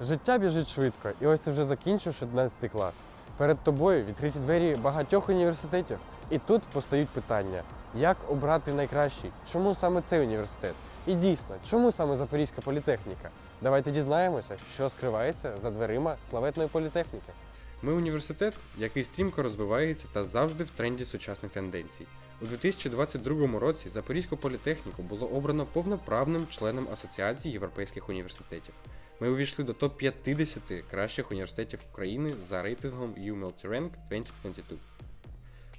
Життя біжить швидко, і ось ти вже закінчиш 11 клас. Перед тобою відкриті двері багатьох університетів. І тут постають питання: як обрати найкращий? Чому саме цей університет? І дійсно, чому саме Запорізька політехніка? Давайте дізнаємося, що скривається за дверима славетної політехніки. Ми університет, який стрімко розвивається та завжди в тренді сучасних тенденцій. У 2022 році Запорізьку політехніку було обрано повноправним членом Асоціації європейських університетів. Ми увійшли до топ-50 кращих університетів України за рейтингом UMLT Rank 2022.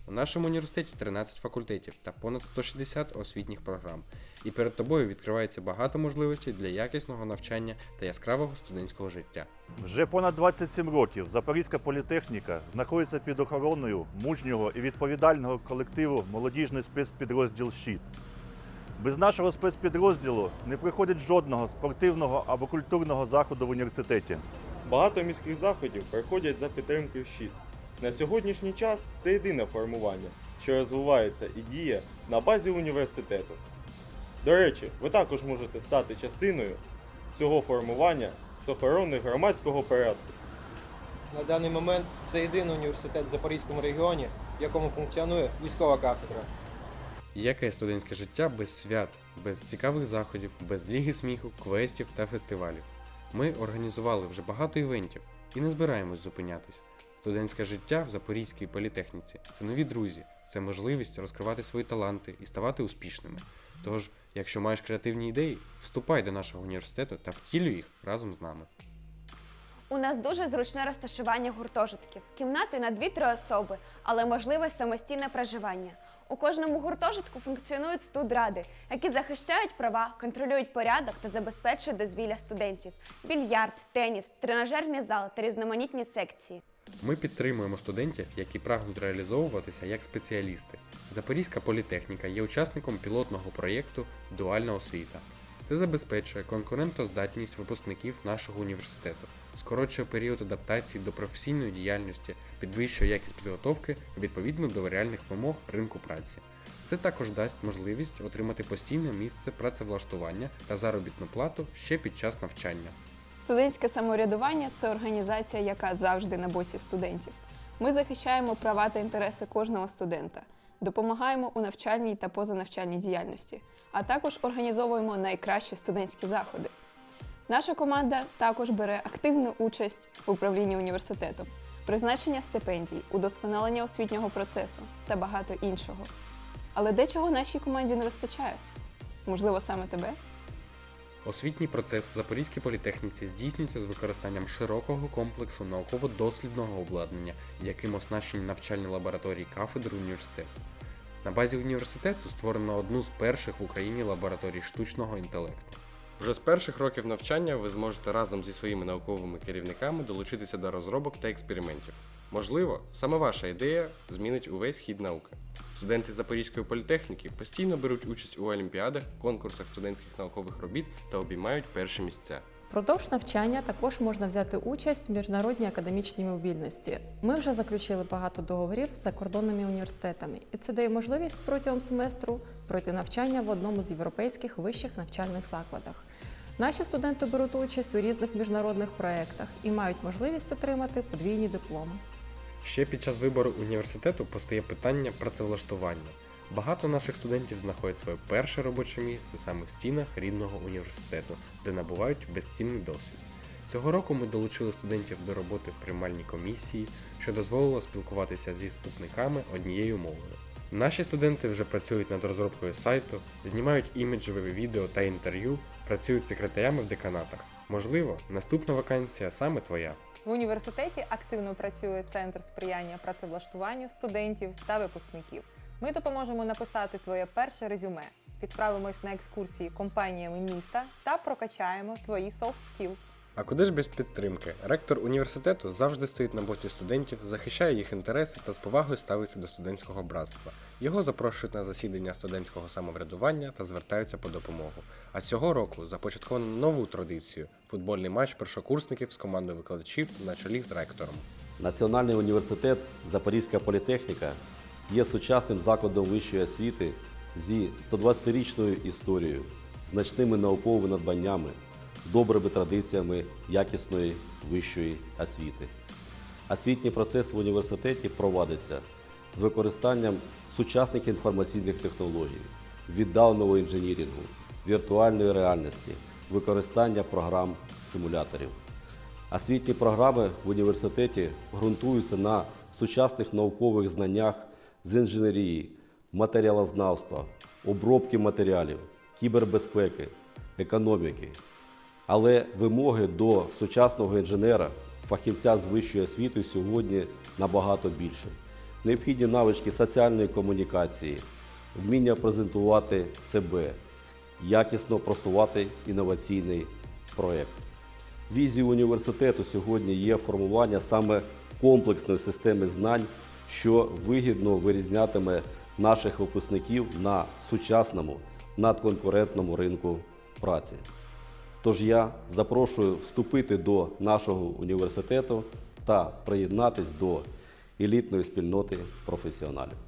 У нашому університеті 13 факультетів та понад 160 освітніх програм. І перед тобою відкривається багато можливостей для якісного навчання та яскравого студентського життя. Вже понад 27 років Запорізька політехніка знаходиться під охороною мужнього і відповідального колективу молодіжний спецпідрозділ Щит. Без нашого спецпідрозділу не приходить жодного спортивного або культурного заходу в університеті. Багато міських заходів проходять за підтримкою щит. На сьогоднішній час це єдине формування, що розвивається і діє на базі університету. До речі, ви також можете стати частиною цього формування з охорони громадського порядку. На даний момент це єдиний університет в Запорізькому регіоні, в якому функціонує військова кафедра. Яке студентське життя без свят, без цікавих заходів, без ліги сміху, квестів та фестивалів? Ми організували вже багато івентів і не збираємось зупинятись. Студентське життя в Запорізькій політехніці це нові друзі, це можливість розкривати свої таланти і ставати успішними. Тож, якщо маєш креативні ідеї, вступай до нашого університету та втілюй їх разом з нами. У нас дуже зручне розташування гуртожитків, кімнати на 2-3 особи, але можливе самостійне проживання. У кожному гуртожитку функціонують студради, які захищають права, контролюють порядок та забезпечують дозвілля студентів, більярд, теніс, тренажерний зал та різноманітні секції. Ми підтримуємо студентів, які прагнуть реалізовуватися як спеціалісти. Запорізька політехніка є учасником пілотного проєкту Дуальна освіта. Це забезпечує конкурентоздатність випускників нашого університету, скорочує період адаптації до професійної діяльності, підвищує якість підготовки відповідно до реальних вимог ринку праці. Це також дасть можливість отримати постійне місце працевлаштування та заробітну плату ще під час навчання. Студентське самоврядування це організація, яка завжди на боці студентів. Ми захищаємо права та інтереси кожного студента, допомагаємо у навчальній та позанавчальній діяльності, а також організовуємо найкращі студентські заходи. Наша команда також бере активну участь в управлінні університетом, призначення стипендій, удосконалення освітнього процесу та багато іншого. Але дечого нашій команді не вистачає? Можливо, саме тебе? Освітній процес в Запорізькій політехніці здійснюється з використанням широкого комплексу науково-дослідного обладнання, яким оснащені навчальні лабораторії кафедр університету. На базі університету створено одну з перших в Україні лабораторій штучного інтелекту. Вже з перших років навчання ви зможете разом зі своїми науковими керівниками долучитися до розробок та експериментів. Можливо, саме ваша ідея змінить увесь хід науки. Студенти Запорізької політехніки постійно беруть участь у олімпіадах, конкурсах студентських наукових робіт та обіймають перші місця. Продовж навчання також можна взяти участь в міжнародній академічній мобільності. Ми вже заключили багато договорів з закордонними університетами, і це дає можливість протягом семестру пройти навчання в одному з європейських вищих навчальних закладах. Наші студенти беруть участь у різних міжнародних проєктах і мають можливість отримати подвійні дипломи. Ще під час вибору університету постає питання працевлаштування. Багато наших студентів знаходять своє перше робоче місце саме в стінах рідного університету, де набувають безцінний досвід. Цього року ми долучили студентів до роботи в приймальній комісії, що дозволило спілкуватися зі вступниками однією мовою. Наші студенти вже працюють над розробкою сайту, знімають іміджеві відео та інтерв'ю, працюють секретарями в деканатах. Можливо, наступна вакансія саме твоя. В університеті активно працює центр сприяння працевлаштуванню студентів та випускників. Ми допоможемо написати твоє перше резюме, відправимось на екскурсії компаніями міста та прокачаємо твої soft skills. А куди ж без підтримки? Ректор університету завжди стоїть на боці студентів, захищає їх інтереси та з повагою ставиться до студентського братства. Його запрошують на засідання студентського самоврядування та звертаються по допомогу. А цього року започатковано нову традицію футбольний матч першокурсників з командою викладачів на чолі з ректором. Національний університет Запорізька політехніка є сучасним закладом вищої освіти зі 120-річною історією, значними науковими надбаннями, добрими традиціями якісної вищої освіти. Освітній процес в університеті провадиться з використанням сучасних інформаційних технологій, віддаленого інженірінгу, віртуальної реальності, використання програм симуляторів. Освітні програми в університеті ґрунтуються на сучасних наукових знаннях з інженерії, матеріалознавства, обробки матеріалів, кібербезпеки, економіки. Але вимоги до сучасного інженера, фахівця з вищою освітою сьогодні набагато більше. Необхідні навички соціальної комунікації, вміння презентувати себе, якісно просувати інноваційний проєкт. Візією університету сьогодні є формування саме комплексної системи знань, що вигідно вирізнятиме наших випускників на сучасному надконкурентному ринку праці. Тож я запрошую вступити до нашого університету та приєднатись до елітної спільноти професіоналів.